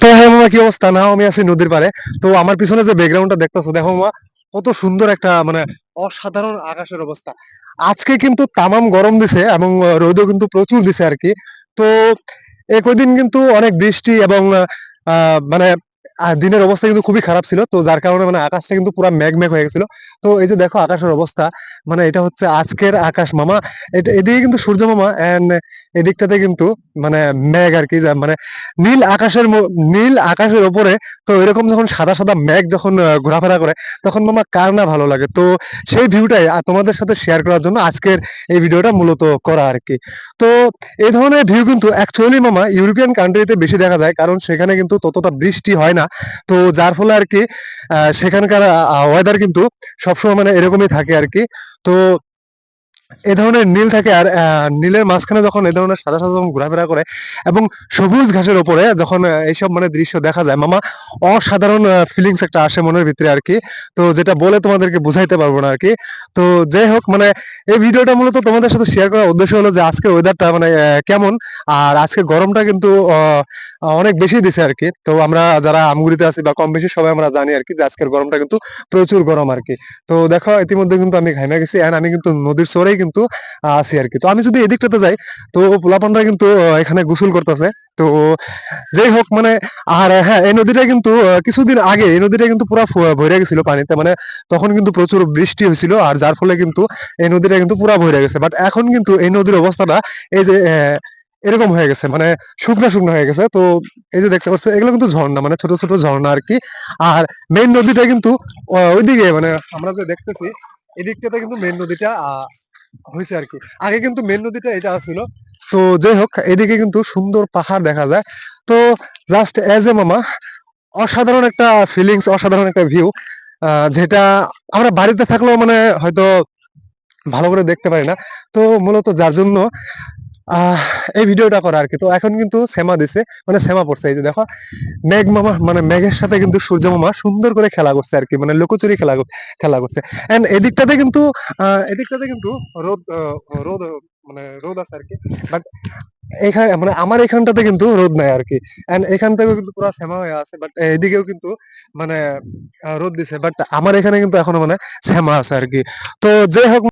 তো হ্যাঁ মামা, কি অবস্থা? নাও আমি আছি নদীর পাড়ে। তো আমার পিছনে যে ব্যাকগ্রাউন্ডটা দেখতেছো, দেখো মামা, কত সুন্দর একটা মানে অসাধারণ আকাশের অবস্থা। আজকে কিন্তু তামাম গরম দিছে এবং রোদও কিন্তু প্রচুর দিছে আর কি। তো এই কদিন কিন্তু অনেক বৃষ্টি এবং মানে দিনের অবস্থা কিন্তু খুবই খারাপ ছিল। তো যার কারণে মানে আকাশটা কিন্তু পুরো মেঘ মেঘ হয়ে গেছিল। তো এই যে দেখো আকাশের অবস্থা মানে এটা হচ্ছে আজকের আকাশ মামা। এটা এদিকে কিন্তু সূর্য মামা এন্ড এদিকটাতে কিন্তু মানে মেঘ আর কি মানে নীল আকাশের নীল আকাশের উপরে তো এরকম যখন সাদা সাদা মেঘ যখন ঘোরাফেরা করে, তখন মামা কার না ভালো লাগে? তো সেই ভিউটাই তোমাদের সাথে শেয়ার করার জন্য আজকের এই ভিডিওটা মূলত করা আর কি। তো এই ধরনের ভিউ কিন্তু অ্যাকচুয়ালি মামা ইউরোপিয়ান কান্ট্রিতে বেশি দেখা যায়, কারণ সেখানে কিন্তু ততটা বৃষ্টি হয় না। তো যার ফলে আর কি সেখানকার ওয়েদার কিন্তু সবসময় মানে এরকমই থাকে আর কি। তো এ ধরনের নীল থাকে আর নীলের মাঝখানে যখন এ ধরনের সাদা সাদা ঘোরাফেরা করে এবং সবুজ ঘাসের উপরে যখন এইসব মানে দৃশ্য দেখা যায়, মামা, অসাধারণ ফিলিংস একটা আসে মনের ভিতরে আর কি। তো যেটা বলে তোমাদেরকে বুঝাইতে পারব না আর কি। তো যাই হোক মানে এই ভিডিওটা মূলত তোমাদের সাথে শেয়ার করার উদ্দেশ্য হলো যে আজকে ওয়েদারটা মানে কেমন? আর আজকে গরমটা কিন্তু অনেক বেশি দিছে আর কি। তো আমরা যারা আমগুড়িতে আছি বা কম বেশি সবাই আমরা জানি আর কি যে আজকের গরমটা কিন্তু প্রচুর গরম আর কি। তো দেখো, ইতিমধ্যে কিন্তু আমি ঘাইমা গেছি এন্ড আমি কিন্তু নদীর চরেই কিন্তু আছি আর কি তো আমি যদি এদিকটাতে যাই, তো পোলাপানরা কিন্তু এখানে গোসল করতেছে। তো যাই হোক মানে আর হ্যাঁ এই নদীটা কিন্তু কিছুদিন আগে, এই নদীটা কিন্তু পুরা ভরে গেছিল পানিতে। মানে তখন কিন্তু প্রচুর বৃষ্টি হয়েছিল, আর যার ফলে কিন্তু এই নদীটা কিন্তু পুরা ভরে গেছে। বাট এখন কিন্তু এই নদীর অবস্থাটা, এই যে এরকম হয়ে গেছে। মানে শুকনো শুকনো হয়ে গেছে। তো এই যে দেখতে পাচ্ছ, এগুলো কিন্তু ঝর্ণা মানে ছোট ছোট ঝর্ণা আর কি আর মেইন নদীটা কিন্তু ওইদিকে মানে আমরা যে দেখতেছি, এদিকটাতে কিন্তু মেইন নদীটা হয়েছে আর কি। আগে কিন্তু মেন নদীটা এটা ছিল তো যাই হোক, এদিকে কিন্তু সুন্দর পাহাড় দেখা যায়। তো জাস্ট এজ এ মামা অসাধারণ একটা ফিলিংস অসাধারণ একটা ভিউ যেটা আমরা বাড়িতে থাকলেও মানে হয়তো ভালো করে দেখতে পারি না। তো মূলত যার জন্য এই ভিডিওটা করা আর কি। তো এখন কিন্তু সেমা দিছে মানে সেমা পড়ছে, এই যে দেখো। মেঘ মামা মানে মেঘের সাথে কিন্তু সূর্য মামা সুন্দর করে খেলা করছে আর কি মানে লুকোচুরি খেলা খেলা করছে। এন্ড এদিকটাতে কিন্তু এদিকটাতে কিন্তু রোদ রোদ মানে রোদ আছে আর কি। বাট এখানে মানে আমার এখানটাতে কিন্তু রোদ নাই আর কি। এন্ড এখান থেকেও কিন্তু পুরো শ্যামা হয়ে আছে বাট এদিকেও কিন্তু মানে রোদ দিছে। বাট আমার এখানে কিন্তু এখনও মানে শ্যামা আছে আর কি। তো যাই হোক